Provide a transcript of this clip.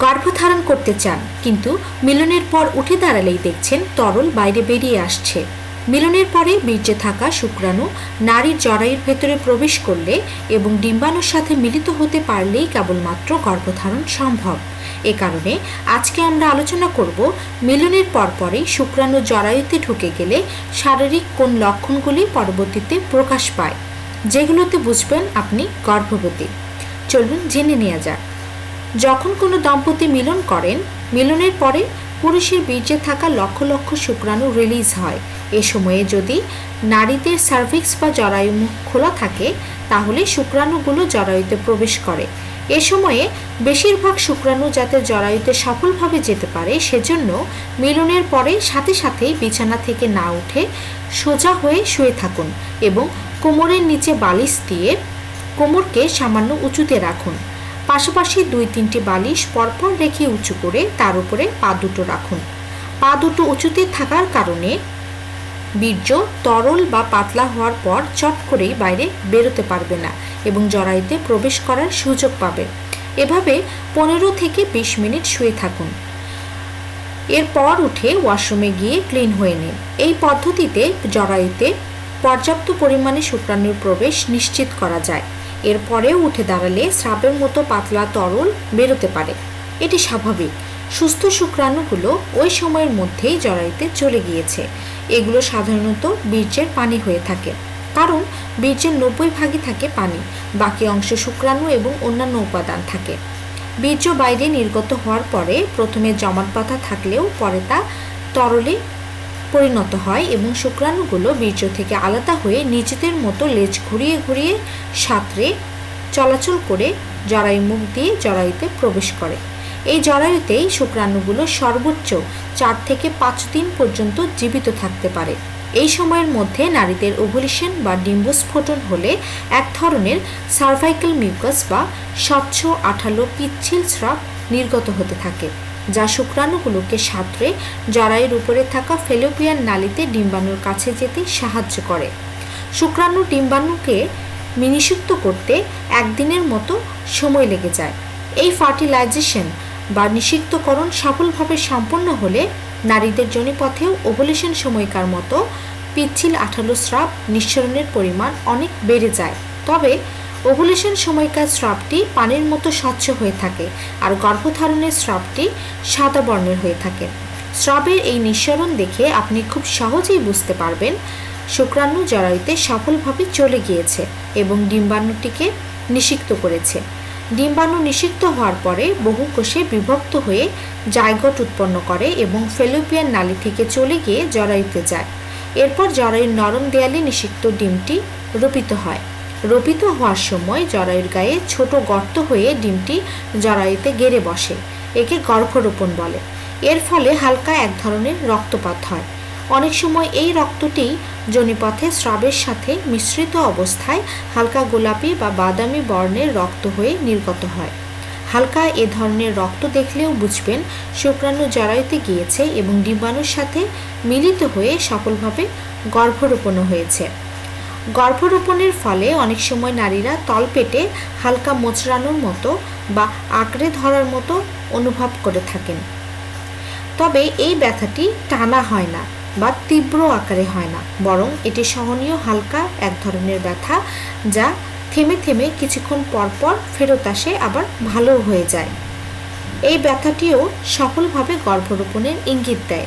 গর্ভধারণ করতে চান, কিন্তু মিলনের পর উঠে দাঁড়ালেই দেখছেন তরল বাইরে বেরিয়ে আসছে। মিলনের পরে বীর্যে থাকা শুক্রাণু নারীর জরায়ুর ভেতরে প্রবেশ করলে এবং ডিম্বাণুর সাথে মিলিত হতে পারলেই কেবলমাত্র গর্ভধারণ সম্ভব। এ কারণে আজকে আমরা আলোচনা করব মিলনের পরপরই শুক্রাণু জরায়ুতে ঢুকে গেলে শারীরিক কোন লক্ষণগুলি পরবর্তীতে প্রকাশ পায়, যেগুলোতে বুঝবেন আপনি গর্ভবতী। চলুন জেনে নেওয়া যাক। যখন কোনো দম্পতি মিলন করেন, মিলনের পরে পুরুষের বীর্যে থাকা লক্ষ লক্ষ শুক্রাণু রিলিজ হয়। এ সময়ে যদি নারীদের সার্ভিক্স বা জরায়ু মুখ খোলা থাকে, তাহলে শুক্রাণুগুলো জরায়ুতে প্রবেশ করে। এ সময়ে বেশিরভাগ শুক্রাণু যাতে জরায়ুতে সফলভাবে যেতে পারে, সেজন্য মিলনের পরে সাথে সাথেই বিছানা থেকে না উঠে সোজা হয়ে শুয়ে থাকুন এবং কোমরের নিচে বালিশ দিয়ে কোমরকে সামান্য উঁচুতে রাখুন। পাশাপাশি দুই তিনটি বালিশ পরপর রেখে উঁচু করে তার উপরে পা দুটো রাখুন। পা দুটো উঁচুতে থাকার কারণে বীর্য তরল বা পাতলা হওয়ার পর চট করেই বাইরে বেরোতে পারবে না এবং জরায়ুতে প্রবেশ করার সুযোগ পাবে। এভাবে পনেরো থেকে বিশ মিনিট শুয়ে থাকুন। এরপর উঠে ওয়াশরুমে গিয়ে ক্লিন হয়ে নিন। এই পদ্ধতিতে জরায়ুতে পর্যাপ্ত পরিমাণে শুক্রাণুর প্রবেশ নিশ্চিত করা যায়। এরপরেও উঠে দাঁড়ালে স্রাবের মতো পাতলা তরল বেরোতে পারে। এটি স্বাভাবিক। সুস্থ শুক্রাণুগুলো ওই সময়ের মধ্যেই জরায়ুতে চলে গিয়েছে। এগুলো সাধারণত বীর্যের পানি হয়ে থাকে। কারণ বীর্যের নব্বই ভাগই থাকে পানি, বাকি অংশ শুক্রাণু এবং অন্যান্য উপাদান থাকে। বীর্য বাইরে নির্গত হওয়ার পরে প্রথমে জমাট বাঁধা থাকলেও পরে তা তরলে পরিণত হয় এবং শুক্রাণুগুলো বীর্য থেকে আলাদা হয়ে নিজেদের মতো লেজ ঘুরিয়ে ঘুরিয়ে সাঁতরে চলাচল করে জরায়ু মুখ দিয়ে জরায়ুতে প্রবেশ করে। এই জরায়ুতেই শুক্রাণুগুলো সর্বোচ্চ চার থেকে পাঁচ দিন পর্যন্ত জীবিত থাকতে পারে। এই সময়ের মধ্যে নারীদের ওভুলেশন বা ডিম্বস্ফোটন হলে এক ধরনের সার্ভাইকাল মিউকাস বা স্বচ্ছ আঠালো পিচ্ছিল স্রাব নির্গত হতে থাকে। যা শুক্রাণুগুলোকে সাঁতরে জরায়ুর উপরে থাকা ফেলোপিয়ান নালীতে ডিম্বাণুর কাছে যেতে সাহায্য করে। শুক্রাণু ডিম্বাণুকে নিষিক্ত করতে একদিনের মতো সময় লেগে যায়। এই ফার্টিলাইজেশন বা নিষিক্তকরণ সফলভাবে সম্পন্ন হলে নারীদের জনিপথেও ওভুলেশন সময়কার মতো পিচ্ছিল আঠালো স্রাব নিঃসরণের পরিমাণ অনেক বেড়ে যায়। তবে ওভুলেশন সময়কার স্রাবটি পানির মতো স্বচ্ছ হয়ে থাকে আর গর্ভধারণের স্রাবটি সাদা বর্ণের হয়ে থাকে। স্রাবের এই নিঃসরণ দেখে আপনি খুব সহজেই বুঝতে পারবেন শুক্রাণু জরায়ুতে সফলভাবে চলে গিয়েছে এবং ডিম্বাণুটিকে নিষিক্ত করেছে। ডিম্বাণু নিষিক্ত হওয়ার পরে বহু কোষে বিভক্ত হয়ে জায়গট উৎপন্ন করে এবং ফেলোপিয়ান নালী থেকে চলে গিয়ে জরায়ুতে যায়। এরপর জরায়ুর নরম দেয়ালে নিষিক্ত ডিমটি রোপিত হয়। রোপিত হওয়ার সময় জরায়ুর গায়ে ছোট গর্ত হয়ে ডিমটি জরায়ুতে গেড়ে বসে, একে গর্ভরোপণ বলে। এর ফলে হালকা এক ধরনের রক্তপাত হয়। অনেক সময় এই রক্তটি জনিপথে স্রাবের সাথে মিশ্রিত অবস্থায় হালকা গোলাপি বা বাদামি বর্ণের রক্ত হয়ে নির্গত হয়। হালকা এ ধরনের রক্ত দেখলেও বুঝবেন, শুক্রাণু জরায়ুতে গিয়েছে এবং ডিম্বাণুর সাথে মিলিত হয়ে সফলভাবে গর্ভরোপণও হয়েছে। গর্ভরোপণের ফলে অনেক সময় নারীরা তলপেটে হালকা মোচড়ানোর মতো বা আঁকড়ে ধরার মতো অনুভব করে থাকেন। তবে এই ব্যথাটি টানা হয় না বা তীব্র আকারে হয় না, বরং এটি সহনীয় হালকা এক ধরনের ব্যথা যা থেমে থেমে কিছুক্ষণ পরপর ফেরত আসে, আবার ভালো হয়ে যায়। এই ব্যথাটিও সফলভাবে গর্ভরোপণের ইঙ্গিত দেয়।